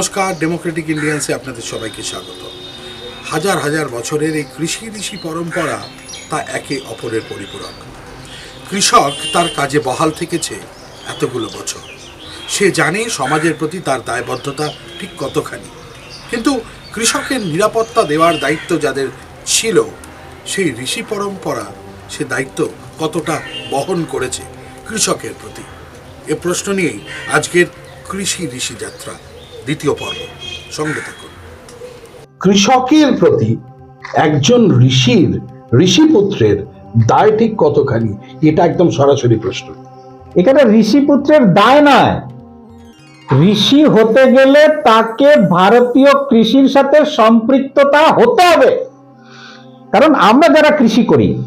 নমস্কার ডেমোক্রেটিক ইন্ডিয়ান্সে আপনাদের সবাইকে স্বাগত। হাজার হাজার বছরের এই কৃষি ঋষি পরম্পরা তা একে অপরের পরিপূরক। কৃষক তার কাজে বহাল থেকেছে এতগুলো বছর। সে জানে সমাজের প্রতি তার দায়বদ্ধতা ঠিক কতখানি। কিন্তু কৃষকের নিরাপত্তা দেওয়ার দায়িত্ব যাদের ছিল, সেই ঋষি পরম্পরা সে দায়িত্ব কতটা বহন করেছে কৃষকের প্রতি? এ প্রশ্ন নিয়েই আজকের কৃষি ঋষি যাত্রা। দ্বিতীয় পর্ব। সঙ্গে থাকুন। কৃষকের প্রতি একজন ঋষির ঋষিপুত্রের দায় ঠিক কতখানি এটা একদম সরাসরি প্রশ্ন। এখানে ঋষিপুত্রের দায় নয় ঋষি হতে গেলে তাকে ভারতীয় কৃষির সাথে সম্পৃক্ততা হতে হবে। কারণ আমরা যারা কৃষি করি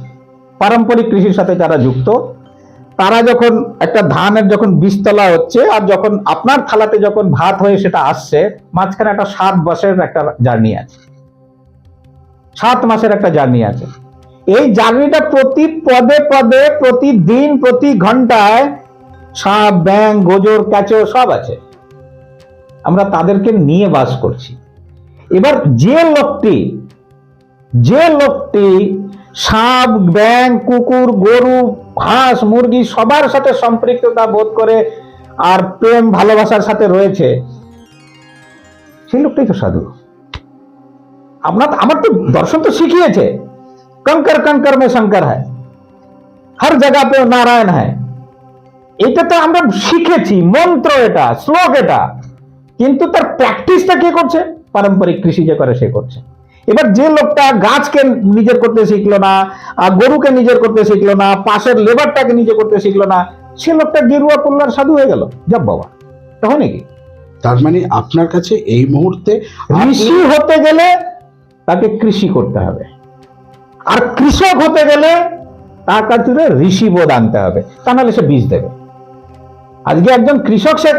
পারম্পরিক কৃষির সাথে যারা যুক্ত তারা যখন একটা ধানের যখন বীজতলা হচ্ছে, আর যখন আপনার থালাতে যখন ভাত হয়ে সেটা আসছে, মাঝখানে একটা সাত মাসের একটা জার্নি আছে। সাত মাসের একটা জার্নি আছে। এই জার্নিটা প্রতি পদে পদে, প্রতিদিন, প্রতি ঘন্টায় সাপ ব্যাং গোজর, ক্যাচো সব আছে। আমরা তাদেরকে নিয়ে বাস করছি। এবার যে লোকটি যে লোকটি সাপ ব্যাং কুকুর, গরু হাঁস মুরগি সবার সাথে সম্পৃক্ততা বোধ করে আর প্রেম ভালোবাসার সাথে রয়েছে সেই লোকটাই তো সাধু আপনার আমার তো দর্শন তো শিখিয়েছে कंकर कंकर में शंकर है हर जगह पे नारायण है এটা তো আমরা শিখেছি মন্ত্র এটা শ্লোক এটা কিন্তু তার প্র্যাকটিসটা কে করছে পারম্পরিক কৃষি যে করে সে করছে এবার যে লোকটা গাছকে নিজের করতে শিখলো না গরুকে নিজের করতে শিখলো না পাশের লেবারটাকে নিজে করতে শিখলো না সে লোকটা গেরুয়া পল্লার সাধু হয়ে গেল। যাব বাবা তখন নাকি? তার মানে আপনার কাছে এই মুহূর্তে ঋষি হতে গেলে তাকে কৃষি করতে হবে। আর কৃষক হতে গেলে তার কাছে ঋষি বোধ আনতে হবে। তা নাহলে সে বীজ দেবে। আজকে একজন কৃষক সে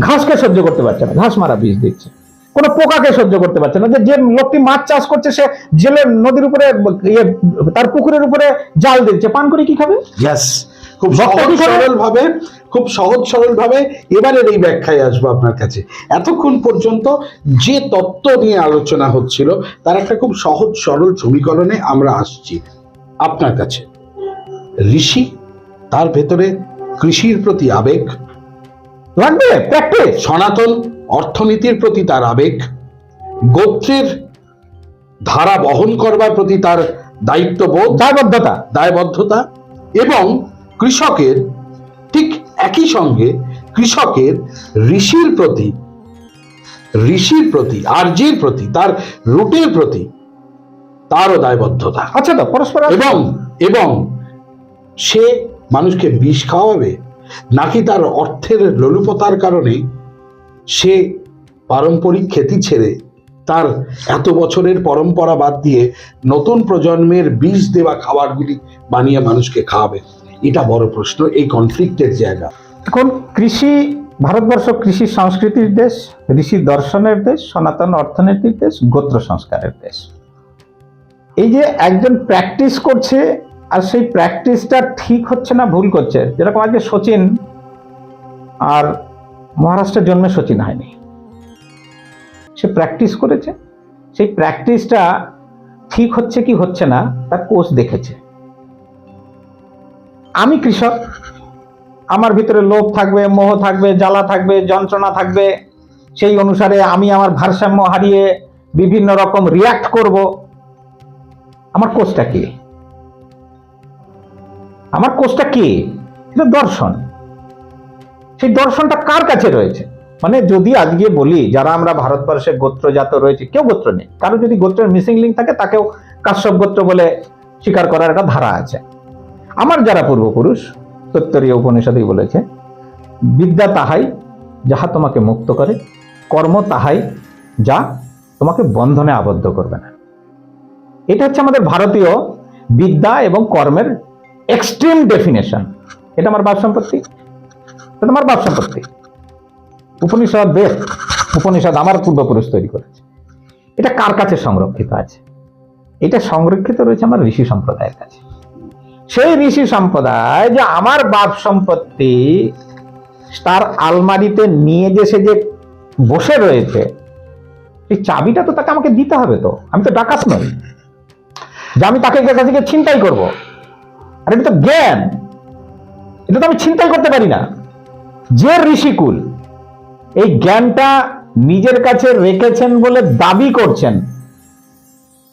ঘাসকে সহ্য করতে পারছে না ঘাস মারা বীজ দিচ্ছে। কোনো পোকাকে সহ্য করতে পারছে না। যে লোকটি মাছ চাষ করছে সে জেলে নদীর উপরে ইয়ে তার পুকুরের উপরে জাল দিচ্ছে। পান করে কি খাবে? খুব সহজ? সরল ভাবে খুব সহজ সরল ভাবে এবারের এই ব্যাখ্যায় আসব আপনার কাছে। এতক্ষণ পর্যন্ত যে তত্ত্ব নিয়ে আলোচনা হচ্ছিল তার একটা খুব সহজ সরল সমীকরণে আমরা আসছি আপনার কাছে। ঋষি তার ভেতরে কৃষির প্রতি আবেগ লাগবে? সনাতন অর্থনীতির প্রতি তার আবেগ গোত্রের ধারা বহন করবার প্রতি তার দায়িত্ববোধ দায়বদ্ধতা। দায়বদ্ধতা এবং কৃষকের ঠিক একই সঙ্গে কৃষকের ঋষির প্রতি ঋষির প্রতি আর্যের প্রতি তার রুটের প্রতি তারও দায়বদ্ধতা। আচ্ছা তো পরস্পর এবং এবং সে মানুষকে বিষ খাওয়াবে নাকি তার অর্থের লোলুপতার কারণে সে পারম্পরিক খেতি ছেড়ে তার এত বছরের পরম্পরা বাদ দিয়ে নতুন প্রজন্মের বীজ দেওয়া খাবারগুলি বানিয়ে মানুষকে খাওয়াবে। এটা বড় প্রশ্ন, এই কনফ্লিক্টের জায়গা। এখন কৃষি, ভারতবর্ষ কৃষি সংস্কৃতির দেশ, ঋষি দর্শনের দেশ, সনাতন অর্থনীতির দেশ, গোত্র সংস্কারের দেশ। এই যে একজন প্র্যাকটিস করছে, আর সেই প্র্যাকটিসটা ঠিক হচ্ছে না, ভুল করছে। যেরকম আজকে সচিন আর মহারাষ্ট্রের জন্মে সচিন হয়নি। সে প্র্যাকটিস করেছে। সেই প্র্যাকটিসটা ঠিক হচ্ছে কি হচ্ছে না, তার কোচ দেখেছে। আমি কৃষক, আমার ভিতরে লোভ থাকবে, মোহ থাকবে, জ্বালা থাকবে, যন্ত্রণা থাকবে, সেই অনুসারে আমি আমার ভারসাম্য হারিয়ে বিভিন্ন রকম রিয়াক্ট করব। আমার কোচটা কি? আমার কোচটা কি? এটা দর্শন। সেই দর্শনটা কার কাছে রয়েছে? মানে যদি আজকে বলি, যারা আমরা ভারতবর্ষে গোত্রজাত রয়েছে, কেউ গোত্র নেই। কারও যদি গোত্রের মিসিং লিঙ্ক থাকে, তাকেও কাশ্যপ গোত্র বলে স্বীকার করার একটা ধারা আছে। আমার যারা পূর্বপুরুষ তত্তরীয় উপনিষদেই বলেছে, বিদ্যা তাহাই যাহা তোমাকে মুক্ত করে, কর্ম তাহাই যা তোমাকে বন্ধনে আবদ্ধ করবে না। এটা হচ্ছে আমাদের ভারতীয় বিদ্যা এবং কর্মের এক্সট্রিম ডেফিনেশন এটা আমার বাপ সম্পত্তি। আমার বাপ সম্পত্তি। উপনিষদ বেদ, উপনিষদ আমার পূর্বপুরুষ তৈরি করেছে। এটা কার কাছে সংরক্ষিত আছে? এটা সংরক্ষিত রয়েছে আমার ঋষি সম্প্রদায়ের কাছে। সেই ঋষি সম্প্রদায় যে আমার বাপ সম্পত্তি, তার আলমারিতে নিয়ে যে সে যে বসে রয়েছে সেই চাবিটা তো তাকে আমাকে দিতে হবে তো। আমি তো ডাকাত নই। যে আমি তাকে কাছ থেকে ছিনতাই করব। আর এটা তো জ্ঞান। এটা তো আমি ছিনতাই করতে পারি না। যে ঋষিকুল এই জ্ঞানটা নিজের কাছে রেখেছেন বলে দাবি করছেন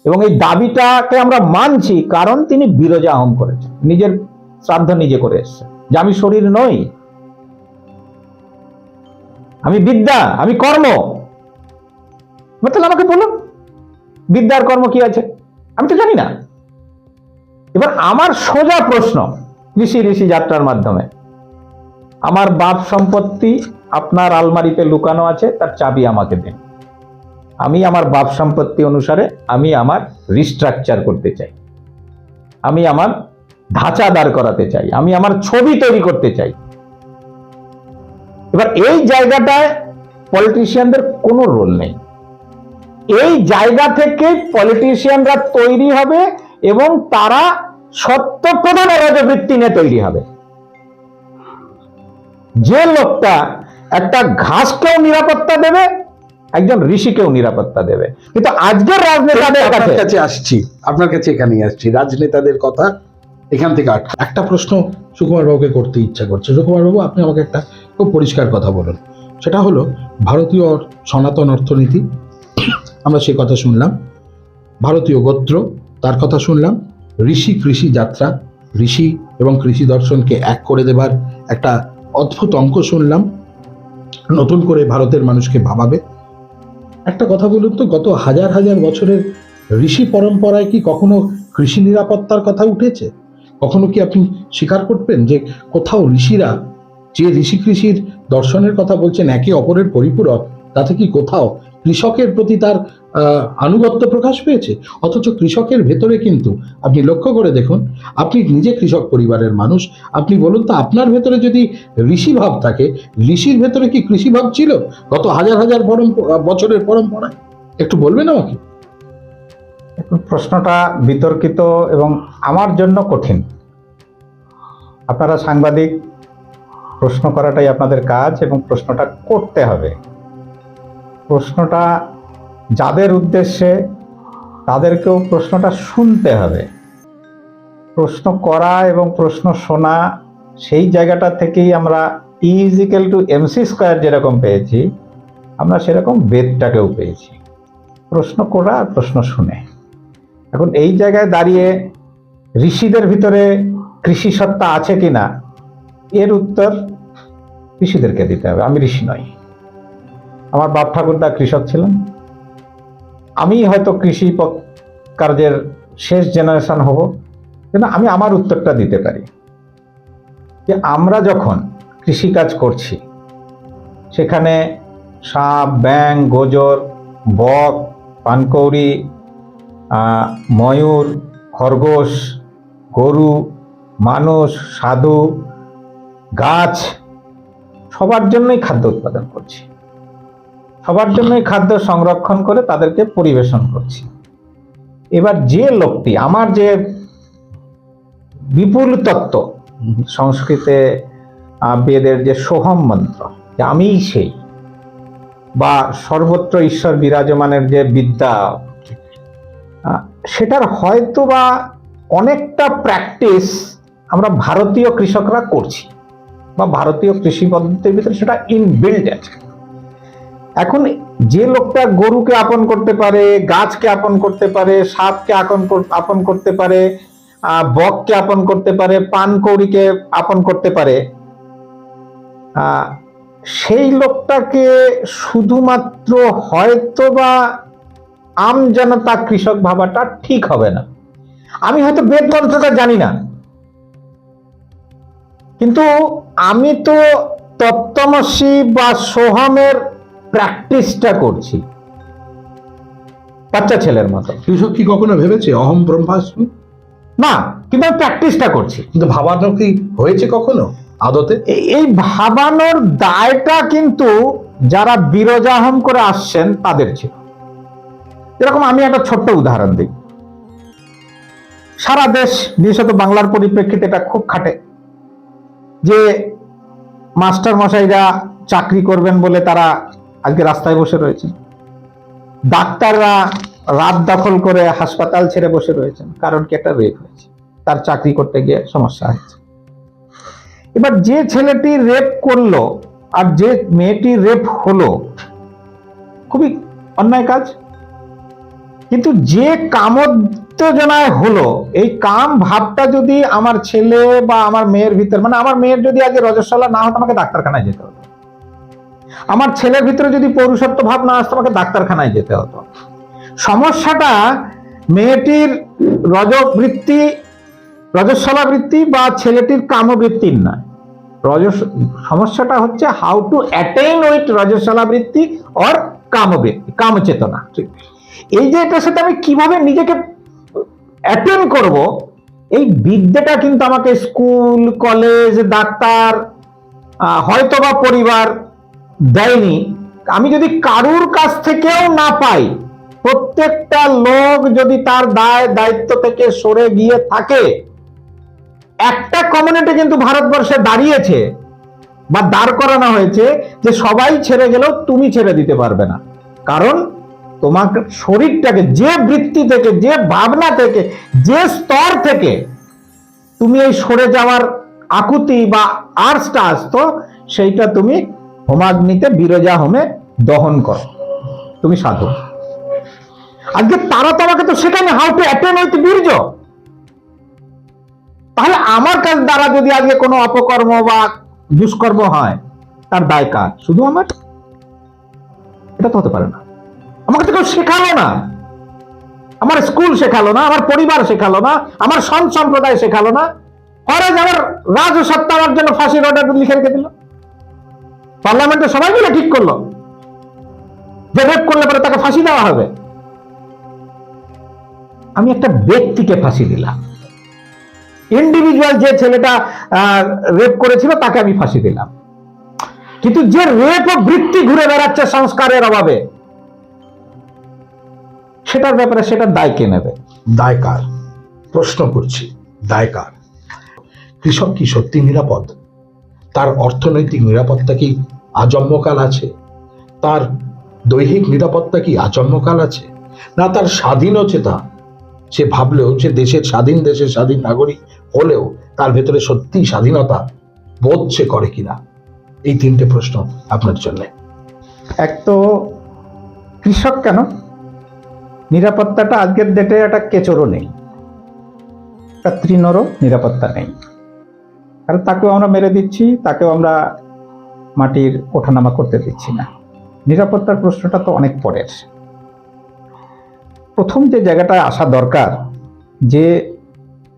এবং এই দাবিটাকে আমরা মানছি কারণ তিনি বিরজা আহম করেছেন। নিজের শ্রাদ্ধ নিজে করে এসছেন। যে আমি শরীর নই, আমি বিদ্যা, আমি কর্ম। তাহলে আমাকে বলুন বিদ্যার কর্ম কি আছে? আমি তো জানি না। এবার আমার সোজা প্রশ্ন, ঋষি ঋষি যাত্রার মাধ্যমে। আমার বাপ সম্পত্তি আপনার আলমারিতে লুকানো আছে, তার চাবি আমাকে দিন। আমি আমার বাপ সম্পত্তি অনুসারে আমি আমার রিস্ট্রাকচার করতে চাই। আমি আমার ধাঁচা দাঁড় করাতে চাই। আমি আমার ছবি তৈরি করতে চাই। এবার এই জায়গাটায় পলিটিশিয়ানদের কোনো রোল নেই। এই জায়গা থেকে পলিটিশিয়ানরা তৈরি হবে এবং তারা সত্য প্রধান রাজবৃত্তি নিয়ে তৈরি হবে। যে লোকটা একটা ঘাসকেও নিরাপত্তা দেবে একজন ঋষিকেও নিরাপত্তা দেবে। কিন্তু আজকের রাজনেতাদের আপনার কাছে কাছে আসছি আপনার কাছে এখানেই আসছি রাজনেতাদের কথা এখান থেকে আটকা একটা প্রশ্ন সুকুমার বাবুকে করতে ইচ্ছা করছে। সুকুমার বাবু আপনি আমাকে একটা খুব পরিষ্কার কথা বলুন। সেটা হলো ভারতীয় সনাতন অর্থনীতি আমরা সে কথা শুনলাম। ভারতীয় গোত্র তার কথা শুনলাম। ঋষি কৃষি যাত্রা ঋষি এবং কৃষি দর্শনকে এক করে দেবার একটা অদ্ভুত অঙ্ক শুনলাম। নতুন করে ভারতের মানুষকে ভাবাবে। একটা কথা বলুন তো, গত হাজার হাজার বছরের ঋষি পরম্পরায় কি কখনো কৃষি নিরাপত্তার কথা উঠেছে? কখনো কি আপনি স্বীকার করবেন যে কোথাও ঋষিরা যে ঋষি কৃষির দর্শনের কথা বলছেন, একে অপরের পরিপূরক, তাতে কি কোথাও কৃষকের প্রতি তার আনুগত্য প্রকাশ পেয়েছে? অথচ কৃষকের ভেতরে কিন্তু, আপনি লক্ষ্য করে দেখুন, আপনি নিজে কৃষক পরিবারের মানুষ, আপনি বলুন তো আপনার ভেতরে যদি ঋষি ভাব থাকে, ঋষির ভেতরে কি কৃষি ভাব ছিল? গত হাজার হাজার বছরের পরম্পরায়। একটু বলবেন আমাকে? প্রশ্নটা বিতর্কিত এবং আমার জন্য কঠিন। আপনারা সাংবাদিক, প্রশ্ন করাটাই আপনাদের কাজ এবং প্রশ্নটা করতে হবে। প্রশ্নটা যাদের উদ্দেশ্যে তাদেরকেও প্রশ্নটা শুনতে হবে। প্রশ্ন করা এবং প্রশ্ন শোনা, সেই জায়গাটা থেকেই আমরা ইজিক্যাল টু এমসি স্কোয়ার যেরকম পেয়েছি, আমরা সেরকম বেদটাকেও পেয়েছি। প্রশ্ন করা আর প্রশ্ন শুনে। এখন এই জায়গায় দাঁড়িয়ে ঋষিদের ভিতরে কৃষি সত্তা আছে কিনা, এর উত্তর ঋষিদেরকে দিতে হবে। আমি ঋষি নই। আমার বাপ ঠাকুরদা কৃষক ছিলেন। আমি হয়তো কৃষি কার্যের শেষ জেনারেশন হব, কিন্তু আমি আমার উত্তরটা দিতে পারি। যে আমরা যখন কৃষিকাজ করছি, সেখানে সাপ ব্যাং গোজর, বক, পানকৌড়ি ময়ূর, খরগোশ, গরু, মানুষ, সাধু, গাছ, সবার জন্যই খাদ্য উৎপাদন করছি। সবার জন্যই খাদ্য সংরক্ষণ করে তাদেরকে পরিবেশন করছি। এবার যে লোকটি, আমার যে বিপুল তত্ত্ব, সংস্কৃতে বেদের যে সোহম মন্ত্র, যে আমিই সেই, বা সর্বত্র ঈশ্বর বিরাজমানের যে বিদ্যা সেটার হয়তো বা অনেকটা প্র্যাকটিস আমরা ভারতীয় কৃষকরা করছি, বা ভারতীয় কৃষি পদ্ধতির ভিতরে সেটা ইনবিল্ড আছে। এখন যে লোকটা গরুকে আপন করতে পারে, গাছকে আপন করতে পারে, সাপকে আপন আপন করতে পারে বককে আপন করতে পারে, পানকৌড়িকে আপন করতে পারে সেই লোকটাকে শুধুমাত্র হয়তো বা আম জনতা কৃষক ভাবাটা ঠিক হবে না। আমি হয়তো বেদ মন্ত্রটা জানি না। কিন্তু আমি তো তত্ত্বমসী বা সোহমের প্র্যাকটিসটা করছি। বাচ্চা ছেলের মতো। কৃষক কি কখনো ভেবেছে? অহম ব্রহ্মাস্মি? না কিন্তু আমি প্র্যাকটিসটা করছি। কিন্তু ভাবানো কি হয়েছে কখনো আদতে? এই- এই ভাবানোর দায়টা কিন্তু যারা বিরজাহম করে আসছেন তাদের ছিল। যেরকম আমি একটা ছোট্ট উদাহরণ দিই। সারা দেশ বিশেষত বাংলার পরিপ্রেক্ষিতে এটা খুব খাটে যে মাস্টার মশাইরা চাকরি করবেন বলে তারা আজকে রাস্তায় বসে রয়েছেন। ডাক্তাররা রাত দখল করে হাসপাতাল ছেড়ে বসে রয়েছেন, কারণ কি একটা রেপ হয়েছে। তার চাকরি করতে গিয়ে সমস্যা হয়েছে। এবার যে ছেলেটি রেপ করল আর যে মেয়েটি রেপ হলো, খুবই অন্যায় কাজ। কিন্তু যে কামোত্তেজনায় হলো, এই কাম ভাবটা যদি আমার ছেলে বা আমার মেয়ের ভিতর মানে আমার মেয়ের যদি আগে রজস্বলা না হতো, আমাকে ডাক্তারখানায় যেতে হতো। আমার ছেলের ভিতরে যদি পৌরুষত্ব ভাব না আসতো আমাকে ডাক্তারখানায় যেতে হতো। সমস্যাটা মেয়েটির রজবৃত্তি রজস্বলা বৃত্তি বা ছেলেটির কামবৃত্তির নয়। রজস সমস্যাটা হচ্ছে হাউ টু অ্যাটেইন উইথ রজস্বলা বৃত্তি অর কামবৃত্তি কামচেতনা এই যে এটার সাথে আমি কীভাবে নিজেকে অ্যাটেন করব এই বিদ্যাটা কিন্তু আমাকে স্কুল কলেজ ডাক্তার আহ, হয়তোবা পরিবার দেয়নি। আমি যদি কারুর কাছ থেকেও না পাই, প্রত্যেকটা লোক যদি তার দায়, দায়িত্ব থেকে সরে গিয়ে থাকে, একটা কমিউনিটি কিন্তু ভারতবর্ষে দাঁড়িয়েছে বা দাঁড় করানো হয়েছে যে সবাই ছেড়ে গেলেও তুমি ছেড়ে দিতে পারবে না। কারণ তোমার শরীরটাকে, যে বৃত্তি থেকে, যে ভাবনা থেকে, যে স্তর থেকে তুমি এই সরে যাওয়ার আকুতি বা আর্সটা আসতো, সেইটা তুমি হোমাগ্নিতে বিরজা হোমে দহন করো। তুমি সাধু। আজকে তারা তোমাকে তো সেখানে হাউ টু অ্যাটেন্ড উইথ বীর্য। তাহলে আমার কাজ দ্বারা যদি আজকে কোনো অপকর্ম বা দুষ্কর্ম হয়, তার দায় কার? শুধু আমার? এটা তো হতে পারে না। আমাকে তো কেউ শেখালো না। আমার স্কুল শেখালো না, আমার পরিবার শেখালো না, আমার সন সম্প্রদায় শেখালো না। ফরাজ আমার রাজসত্তা আমার জন্য ফাঁসির অর্ডার লিখে রেখে দিল। পার্লামেন্টে সবাই মিলে ঠিক করল। যে রেপ করলে পরে তাকে ফাঁসি দেওয়া হবে। আমি একটা ব্যক্তিকে ফাঁসি দিলাম। ইন্ডিভিজুয়াল যে ছেলেটা রেপ করেছিল, তাকে আমি ফাঁসি দিলাম। কিন্তু যে রেপ ও বৃত্তি ঘুরে বেড়াচ্ছে সংস্কারের অভাবে, সেটার ব্যাপারে সেটার দায় কে নেবে? দায় কার? প্রশ্ন করছি, দায় কার? কৃষক কি সত্যি নিরাপদ? তার অর্থনৈতিক নিরাপত্তা কি আজন্মকাল আছে? তার দৈহিক নিরাপত্তা কি আজন্মকাল আছে? না তার স্বাধীনচেতা সে ভাবলেও যে দেশের স্বাধীন দেশের স্বাধীন নাগরিক হলেও তার ভেতরে সত্যি স্বাধীনতা বোধ সে করে কিনা এই তিনটে প্রশ্ন আপনার জন্য। এক তো কৃষক কেন? নিরাপত্তাটা আজকের ডেটে একটা কেচরও নেই। একটা তৃণরও নিরাপত্তা নেই। কারণ তাকেও আমরা মেরে দিচ্ছি, তাকেও আমরা মাটির ওঠানামা করতে দিচ্ছি না। নিরাপত্তার প্রশ্নটা তো অনেক পরের। প্রথম যে জায়গাটায় আসা দরকার, যে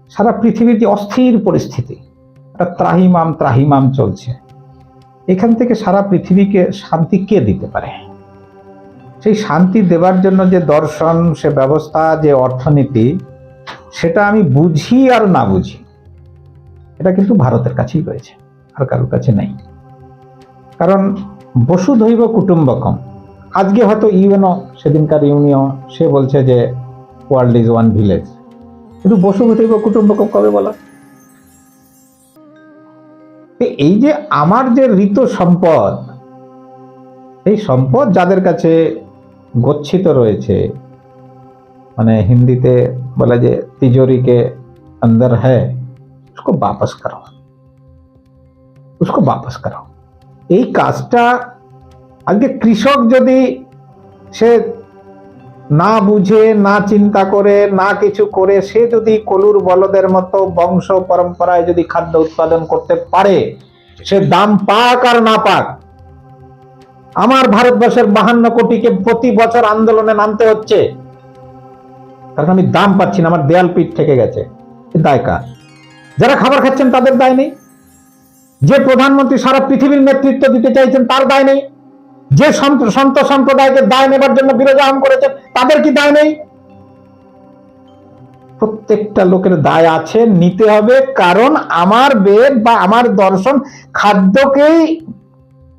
সারা পৃথিবীর যে অস্থির পরিস্থিতি, একটা ত্রাহিমাম ত্রাহিমাম চলছে। এখান থেকে সারা পৃথিবীকে শান্তি কে দিতে পারে? সেই শান্তি দেবার জন্য যে দর্শন, সে ব্যবস্থা, যে অর্থনীতি, সেটা আমি বুঝি আর না বুঝি। এটা কিন্তু ভারতের কাছেই রয়েছে, আর কারোর কাছে নেই। কারণ বসুধৈব কুটুম্বকম, আজকে হয়তো ইউএনও, সেদিনকার ইউনিও সে বলছে যে ওয়ার্ল্ড ইজ ওয়ান ভিলেজ। কিন্তু বসুধৈব কুটুম্বকম কবে বলা? এই যে আমার যে ঋত সম্পদ, এই সম্পদ যাদের কাছে গচ্ছিত রয়েছে মানে হিন্দিতে বলে যে তিজোরিকে অন্দর হ্যায় उसको वापस करो उसको वापस करो এই কাজটা আজকে কৃষক যদি সে না বুঝে না চিন্তা করে না কিছু করে সে যদি কলুর বলদের মতো বংশ পরম্পরায় যদি খাদ্য উৎপাদন করতে পারে সে দাম পাক আর না পাক আমার ভারতবর্ষের বাহান্ন কোটিকে প্রতি বছর আন্দোলনে নামতে হচ্ছে কারণ আমি দাম পাচ্ছি না আমার দেয়াল পিঠ থেকে গেছে এ দায় কার যারা খাবার খাচ্ছেন তাদের দায় নেই। যে প্রধানমন্ত্রী সারা পৃথিবীর নেতৃত্ব দিতে চাইছেন তার দায় নেই। যে সন্ত- সম্প্রদায়কে দায় নেবার জন্য বিরোধান করেছেন তাদের কি দায় নেই? প্রত্যেকটা লোকের দায় আছে, নিতে হবে। কারণ আমার বেদ বা আমার দর্শন খাদ্যকেই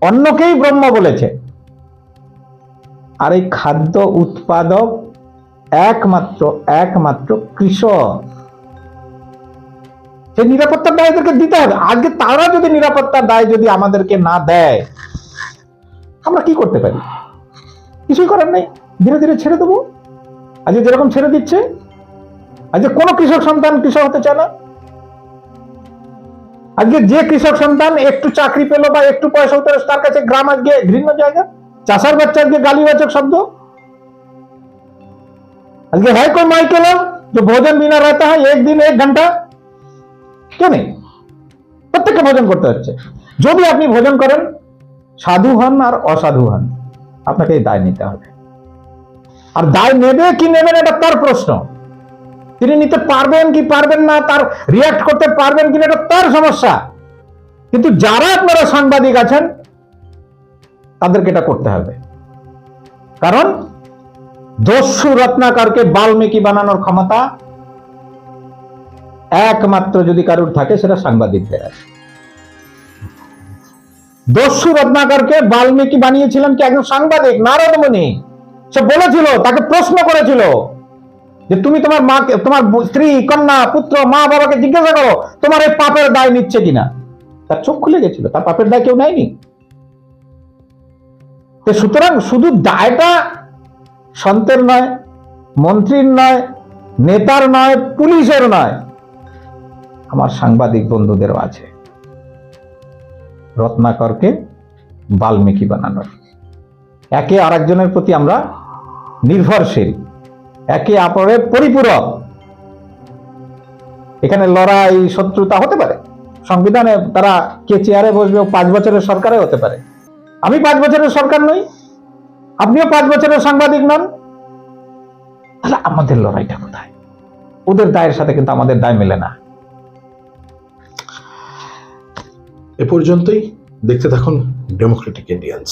অন্যকেই ব্রহ্ম বলেছে। আর এই খাদ্য উৎপাদক একমাত্র একমাত্র কৃষক। সে নিরাপত্তার দায় এদেরকে দিতে হবে আজকে তারা যদি নিরাপত্তার দায় যদি আমাদেরকে না দেয় আমরা কি করতে পারি কিছুই করার নেই ধীরে ধীরে ছেড়ে দেবো আজকে যেরকম ছেড়ে দিচ্ছে আজকে কোনো কৃষক সন্তান কৃষক হতে চায় না আজকে যে কৃষক সন্তান একটু চাকরি পেলো বা একটু পয়সা হতে তার কাছে গ্রাম আজকে ঘৃণ্য জায়গা চাষার বাচ্চা আজকে গালিবাচক শব্দ আজকে है कोई माइकल जो भोजन बिना रहता है एक दिन एक घंटा কেউ নেই। প্রত্যেককে ভোজন করতে হচ্ছে। যদি আপনি ভোজন করেন, সাধু হন আর অসাধু হন আপনাকে দায় নিতে হবে। আর দায় নেবে কি নেবেন এটা তার প্রশ্ন। তিনি নিতে পারবেন কি পারবেন না, তার রিয়াক্ট করতে পারবেন কিনা এটা তার সমস্যা। কিন্তু যারা আপনারা সাংবাদিক আছেন, তাদেরকে এটা করতে হবে। কারণ দস্যু রত্নাকারকে বাল্মীকি বানানোর ক্ষমতা একমাত্র যদি কারুর থাকে, সেটা সাংবাদিকদের আছে। দস্যু রত্নাকরকে বাল্মীকি বানিয়েছিলেন কি একজন সাংবাদিক? নারদমণি। সে বলেছিল, তাকে প্রশ্ন করেছিল যে তুমি তোমার মাকে, তোমার স্ত্রী, কন্যা, পুত্র, মা বাবাকে জিজ্ঞাসা করো, তোমার এই পাপের দায় নিচ্ছে কিনা? তার চোখ খুলে গেছিল, তার পাপের দায় কেউ নেয়নি। তো সুতরাং শুধু দায়টা সন্তের নয়, মন্ত্রীর নয়, নেতার নয়, পুলিশের নয় আমার সাংবাদিক বন্ধুদেরও আছে। রত্নাকরকে বাল্মীকি বানানোর। একে আরেকজনের প্রতি আমরা নির্ভরশীল। একে অপরের পরিপূরক। এখানে লড়াই, শত্রুতা হতে পারে। সংবিধানে তারা কে চেয়ারে বসবে পাঁচ বছরের সরকারে হতে পারে। আমি পাঁচ বছরের সরকার নই, আপনিও পাঁচ বছরের সাংবাদিক নন। তাহলে আমাদের লড়াইটা কোথায়? ওদের দায়ের সাথে কিন্তু আমাদের দায় মেলে না। এ পর্যন্তই। দেখতে থাকুন ডেমোক্রেটিক ইন্ডিয়ান্স